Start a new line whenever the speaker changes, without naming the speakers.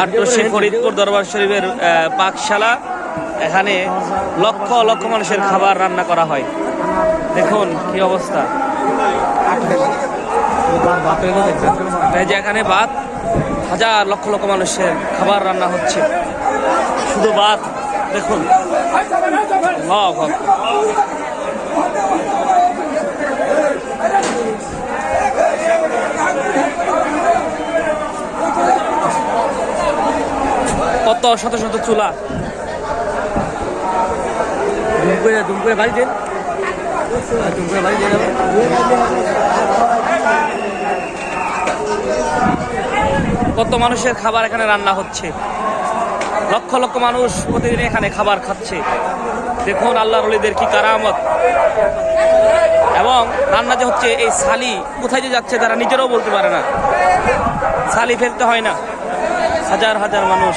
আটরশি ফরিদপুর দরবার শরীফের পাকশালা। এখানে লক্ষ লক্ষ মানুষের খাবার রান্না করা হয়। দেখুন কি অবস্থা। যে এখানে ভাত, হাজার লক্ষ লক্ষ মানুষের খাবার রান্না হচ্ছে। শুধু ভাত, দেখুন। কত শত শত চুলা।
দুম করে দুম করে বাড়ি দেন দুম করে বাড়ি দেন
কত মানুষের খাবার এখানে রান্না হচ্ছে। লক্ষ লক্ষ মানুষ প্রতিদিন এখানে খাবার খাচ্ছে। দেখুন আল্লাহ রলিদের কি কারামত। এবং রান্না যে হচ্ছে এই সালি কোথায় যে যাচ্ছে তারা নিজেরাও বলতে পারে না। সালি ফেলতে হয় না। হাজার হাজার মানুষ।